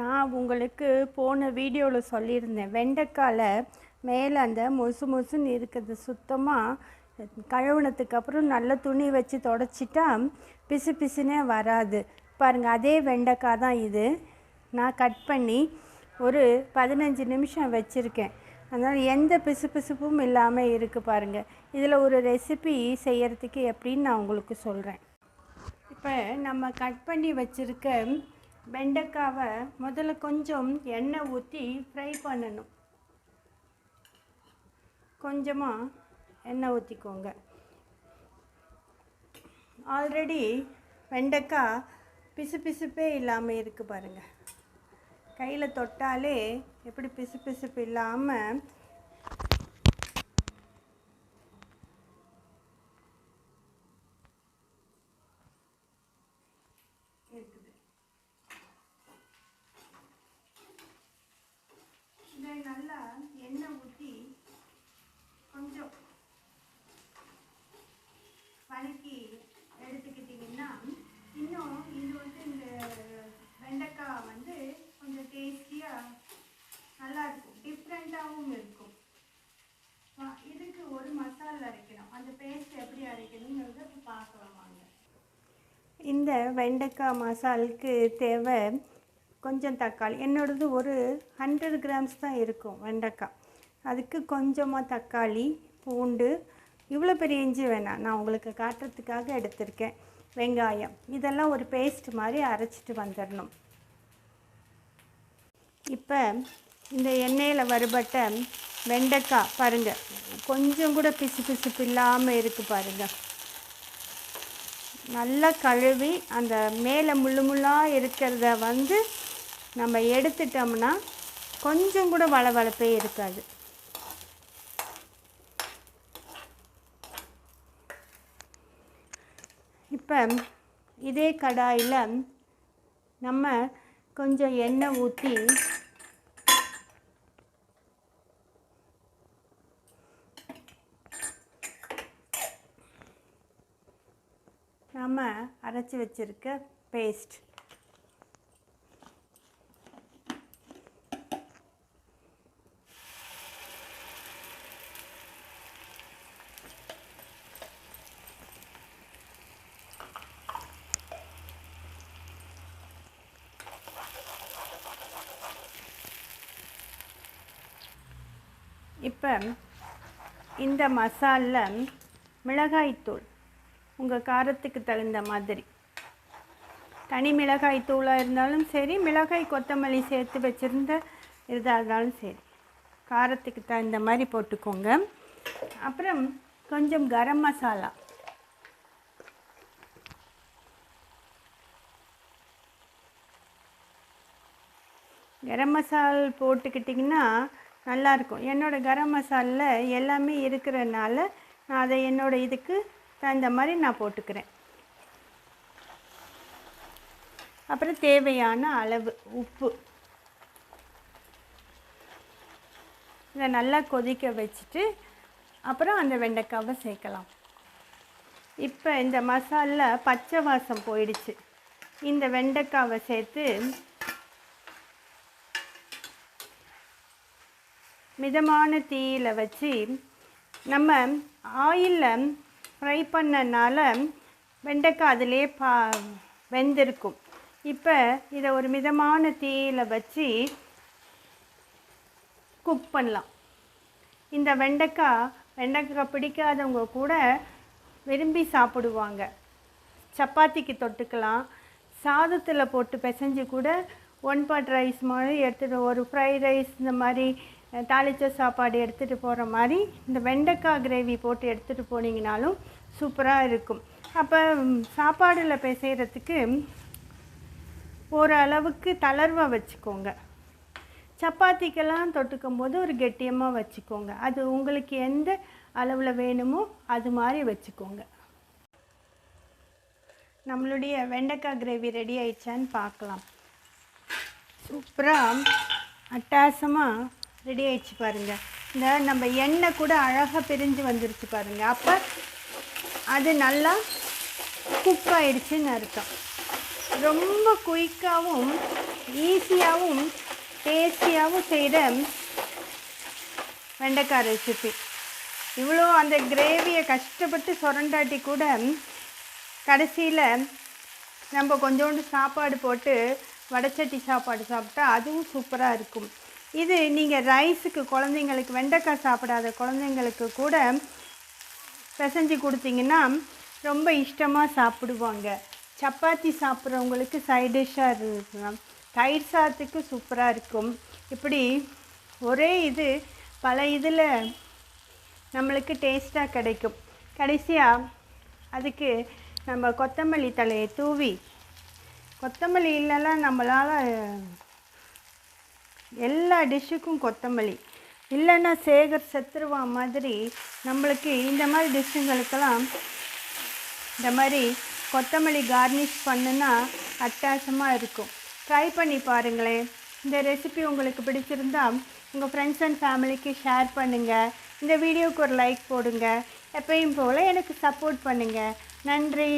நான் உங்களுக்கு போன வீடியோவில் சொல்லியிருந்தேன். வெண்டைக்காயில் மேலே அந்த மொசு மொசுன்னு இருக்கிறது சுத்தமாக கழுவுனதுக்கு அப்புறம் நல்ல துணி வச்சு தொடச்சிட்டா பிசு பிசுனே வராது. பாருங்கள் அதே வெண்டைக்காய் தான் இது. நான் கட் பண்ணி ஒரு பதினஞ்சு நிமிஷம் வச்சுருக்கேன். அதனால் எந்த பிசு பிசுப்பும் இல்லாமல் இருக்குது பாருங்கள் இதில் ஒரு ரெசிபி செய்கிறதுக்கு எப்படின்னு நான் உங்களுக்கு சொல்கிறேன் இப்போ நம்ம கட் பண்ணி வச்சுருக்க வெண்டைக்காவை முதல்ல கொஞ்சம் எண்ணெய் ஊற்றி ஃப்ரை பண்ணணும். கொஞ்சமாக எண்ணெய் ஊற்றிக்கோங்க ஆல்ரெடி வெண்டைக்காய் பிசு பிசுப்பே இல்லாமல் இருக்குது பாருங்கள் கையில் தொட்டாலே எப்படி பிசு பிசுப்பு இல்லாமல் இருக்குது இதை நல்லா எண்ணெய் ஊற்றி கொஞ்சம் வதக்கி எடுத்துக்கிட்டிங்கன்னா இன்னும் இது வந்து இந்த வெண்டைக்காய் வந்து கொஞ்சம் டேஸ்டியாக நல்லா இருக்கும். டிஃப்ரெண்ட்டாகவும் இருக்கும். இதுக்கு ஒரு மசாலா அரைக்கணும். அந்த பேஸ்ட் எப்படி அரைக்கணுங்கிறத பார்க்கலாம் வாங்க. இந்த வெண்டைக்காய் மசாலுக்கு தேவை கொஞ்சம் தக்காளி. என்னோடது ஒரு ஹண்ட்ரட் கிராம்ஸ் தான் இருக்கும் வெண்டைக்காய். அதுக்கு கொஞ்சமாக தக்காளி பூண்டு இவ்வளோ பெரிய இஞ்சி வேணாம். நான் உங்களுக்கு காட்டுறதுக்காக எடுத்திருக்கேன். வெங்காயம். இதெல்லாம் ஒரு பேஸ்ட் மாதிரி அரைச்சிட்டு வந்துடணும் இப்போ இந்த எண்ணெயில் வறுபட்ட வெண்டைக்காய் பாருங்கள் கொஞ்சம் கூட பிசு பிசுப்பு இல்லாமல் இருக்குது பாருங்கள் நல்லா கழுவி அந்த மேலே முள்ளு முள்ளாக இருக்கிறத வந்து நம்ம எடுத்துட்டோம்னா கொஞ்சம் கூட வளவளப்பே இருக்காது. இப்போ இதே கடாயில் நம்ம கொஞ்சம் எண்ணெய் ஊற்றி நம்ம அரைச்சி வச்சிருக்க பேஸ்ட் இப்போ இந்த மசாலில் மிளகாய்த்தூள் உங்கள் காரத்துக்கு தகுந்த மாதிரி. தனி மிளகாய் தூளாக இருந்தாலும் சரி மிளகாய் கொத்தமல்லி சேர்த்து வச்சுருந்த இதாக இருந்தாலும் சரி. காரத்துக்கு தகுந்த மாதிரி போட்டுக்கோங்க. அப்புறம் கொஞ்சம் கரம் மசாலா. கரம் மசால் போட்டுக்கிட்டிங்கன்னா நல்லாயிருக்கும் என்னோடய கரம் மசாலில் எல்லாமே இருக்கிறதுனால நான் அதை என்னோடய இதுக்கு தகுந்த மாதிரி நான் போட்டுக்கிறேன். அப்புறம் தேவையான அளவு உப்பு. இதை நல்லா கொதிக்க வச்சுட்டு அப்புறம் அந்த வெண்டைக்காவை சேர்க்கலாம். இப்போ இந்த மசாலில் பச்சை வாசம் போயிடுச்சு. இந்த வெண்டைக்காவை சேர்த்து மிதமான தீயில் வச்சு நம்ம ஆயிலில் ஃப்ரை பண்ணனால வெண்டைக்காய் அதிலே பா வெந்திருக்கும். இப்போ இதை ஒரு மிதமான தீயில் வச்சு குக் பண்ணலாம். இந்த வெண்டைக்காய் வெண்டைக்காய் பிடிக்காதவங்க கூட விரும்பி சாப்பிடுவாங்க. சப்பாத்திக்கு தொட்டுக்கலாம். சாதத்தில் போட்டு பிசைஞ்சு கூட ஒன் பாட் ரைஸ் மாதிரி எடுத்துகிட்டு ஒரு ஃப்ரைட் ரைஸ் இந்த மாதிரி தாளித்த தாளிச்ச சாப்பாடு எடுத்துகிட்டு போகிற மாதிரி இந்த வெண்டைக்காய் கிரேவி போட்டு எடுத்துகிட்டு போனீங்கனாலும் சூப்பராக இருக்கும். அப்போ சாப்பாடில் சாப்பாடில் செய்கிறதுக்கு ஓரளவுக்கு தளர்வாக வச்சுக்கோங்க. சப்பாத்திக்கெல்லாம் தொட்டுக்கும் போது ஒரு கெட்டியமாக வச்சுக்கோங்க. அது உங்களுக்கு எந்த அளவில் வேணுமோ அது மாதிரி வச்சுக்கோங்க. நம்மளுடைய வெண்டைக்காய் கிரேவி ரெடி ஆயிடுச்சான்னு பார்க்கலாம். சூப்பராக அட்டாசமாக ரெடி ஆயிடுச்சு பாருங்கள் இந்த நம்ம எண்ணெய் கூட அழகாக பிரிஞ்சு வந்துருச்சு பாருங்கள் அப்போ அது நல்லா குக் ஆயிடுச்சுன்னு அர்த்தம். ரொம்ப குயிக்காகவும் ஈஸியாகவும் டேஸ்டியாகவும் செய்கிற வெண்டைக்காய் ரெசிபி இவ்வளோ அந்த கிரேவியை கஷ்டப்பட்டு சுரண்டாட்டி கூட கடைசியில் நம்ம கொஞ்சோண்டு சாப்பாடு போட்டு வடச்சட்டி சாப்பாடு சாப்பிட்டா அதுவும் சூப்பராக இருக்கும். இது நீங்கள் ரைஸுக்கு குழந்தைங்களுக்கு வெண்டைக்காய் சாப்பிடாத குழந்தைங்களுக்கு கூட பிசைஞ்சு கொடுத்தீங்கன்னா ரொம்ப இஷ்டமாக சாப்பிடுவாங்க. சப்பாத்தி சாப்பிட்றவங்களுக்கு சைடிஷ்ஷாக இருக்கலாம் தயிர் சாதத்துக்கு சூப்பராக இருக்கும். இப்படி ஒரே இது பல இதில் நம்மளுக்கு டேஸ்ட்டாக கிடைக்கும். கடைசியாக அதுக்கு நம்ம கொத்தமல்லி தலையை தூவி கொத்தமல்லி இல்லைலாம் நம்மளால் எல்லா டிஷ்ஷுக்கும் கொத்தமல்லி. இல்லைன்னா சேகர் செத்துருவா மாதிரி நம்மளுக்கு இந்த மாதிரி டிஷ்ஷுங்களுக்கெல்லாம் இந்த மாதிரி கொத்தமல்லி கார்னிஷ் பண்ணுனா அட்டாசமாக இருக்கும். ட்ரை பண்ணி பாருங்களேன். இந்த ரெசிபி உங்களுக்கு பிடிச்சிருந்தா உங்கள் ஃப்ரெண்ட்ஸ் அண்ட் ஃபேமிலிக்கு ஷேர் பண்ணுங்கள் இந்த வீடியோவுக்கு ஒரு லைக் போடுங்க. எப்பயும் போல் எனக்கு சப்போர்ட் பண்ணுங்கள் நன்றி.